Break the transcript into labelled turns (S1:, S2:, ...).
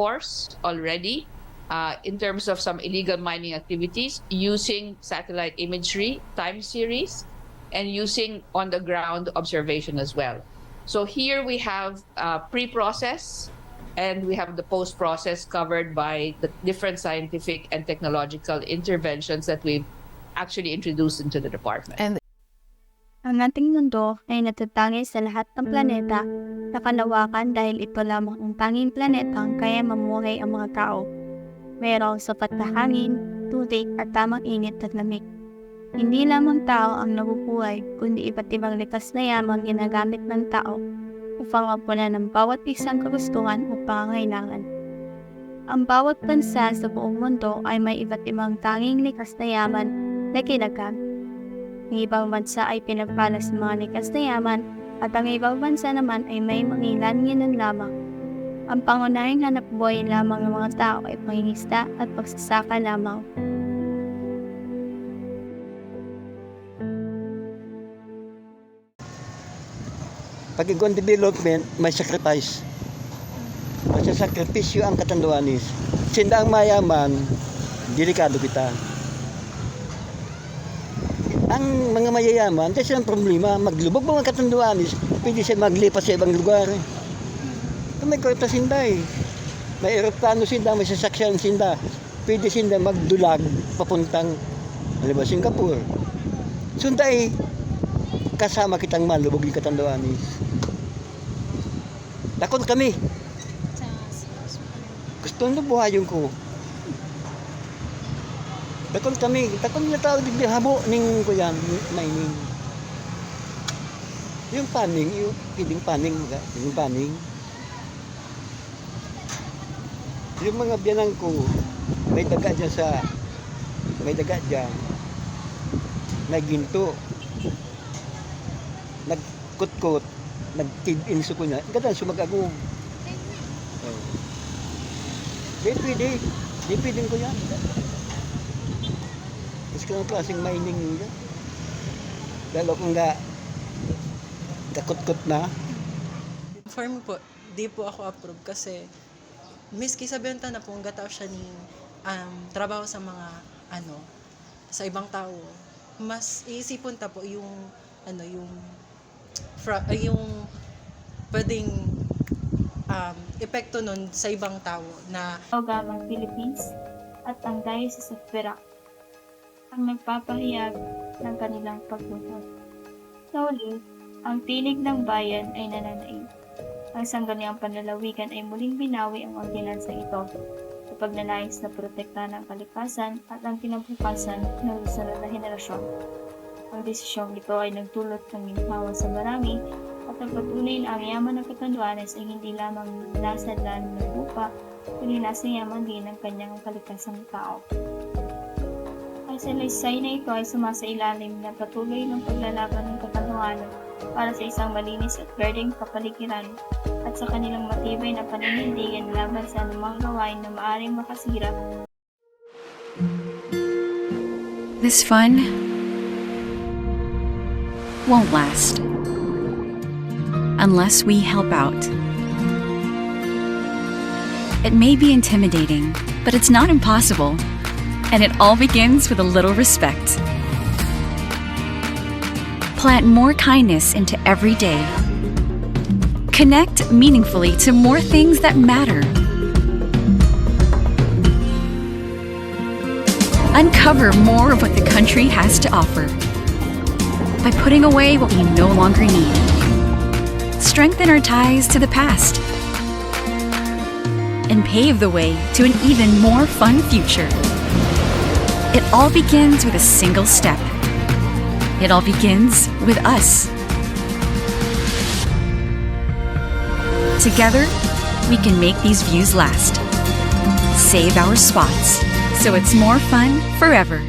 S1: enforce already uh, in terms of some illegal mining activities using satellite imagery, time series, and using on the ground observation as well. So here we have uh, pre-process and we have the post-process covered by the different scientific and technological interventions that we've actually introduced into the department.
S2: And
S3: Ang ating mundo ay natatangi sa lahat ng planeta na kalawakan dahil ito lamang ang tanging planetang kaya mamuhay ang mga tao. Mayroong sapat na hangin, tubig at tamang init at lamig. Hindi lamang tao ang nabubuhay, kundi iba't ibang likas na yamang ginagamit ng tao upang mapunan ng bawat isang kagustuhan o pangangailangan. Ang bawat bansa sa buong mundo ay may iba't ibang tanging likas na yaman na ginagamit. Ang ibang bansa ay pinagpalas ng mga likas na yaman at ang ibang bansa naman ay may mangilan-ngilan lamang. Ang pangunahing hanap buhay lamang ng mga tao ay pangingisda at pagsasaka lamang.
S4: Pag ikaw development, may sacrifice. Kasi sakripisyo ang katanduanis. Sinda ang mayaman, delikado kita. Ang mga mayayaman, kasi ang problema, maglubog mga katanduanis, pwede siya maglipas sa ibang lugar. Kung may kwarta sinda eh. May aeroplano sinda, may sasakyan sinda. Pwede sinda magdulag papuntang halimbawa Singapore. Sunda eh, kasama kitang malubog yung katanduanis. Takot kami. Gusto nyo buhayon ko. Takot kami. Takot na tao di habo ning ko yan, mining. Yung paning, yung piling paning, mga, yung paning. Yung mga biyanang ko, may daga dyan sa, may daga dyan. May ginto. Nagkutkot nag-kid-in sa kunya, ganda sumag-agong. Oh. Di pwede, di pwede ko yan. Mas ka ng klaseng mining nila. Lalo kung nga, kakut-kut na.
S2: for me po, di po ako approve kasi miski sabihin ta na po ang gataw siya ni um, trabaho sa mga ano sa ibang tao mas iisipon ta po yung ano yung fra, ay, yung pwedeng um, epekto nun sa ibang tao na
S3: Ogamang Philippines at ang Diocese of Perak ang nagpapahayag ng kanilang pagbuhat. Sa huli, ang tinig ng bayan ay nananaig. Ang sangguniang panlalawigan ay muling binawi ang ordinansa ito sa pagnanais na protektahan ang kalikasan at ang kinabukasan ng susunod na henerasyon. Ang desisyong ito ay nagdulot ng ginhawa sa marami at nagpatunay na ang yaman ng Katanduanes ay hindi lamang nasa lan ng lupa, kundi nasa yaman din ng kanyang kalikasang tao. Salaysay na ito ay sumasailalim na patuloy ng paglalaban ng Katanduanes para sa isang malinis at berdeng kapaligiran at sa kanilang matibay na paninindigan laban sa anumang gawain na maaring makasira
S5: This fun won't last unless we help out. It may be intimidating, but it's not impossible, and it all begins with a little respect. Plant more kindness into every day. Connect meaningfully to more things that matter. Uncover more of what the country has to offer by putting away what we no longer need. Strengthen our ties to the past and pave the way to an even more fun future. It all begins with a single step. It all begins with us. Together, we can make these views last. Save our spots so it's more fun forever.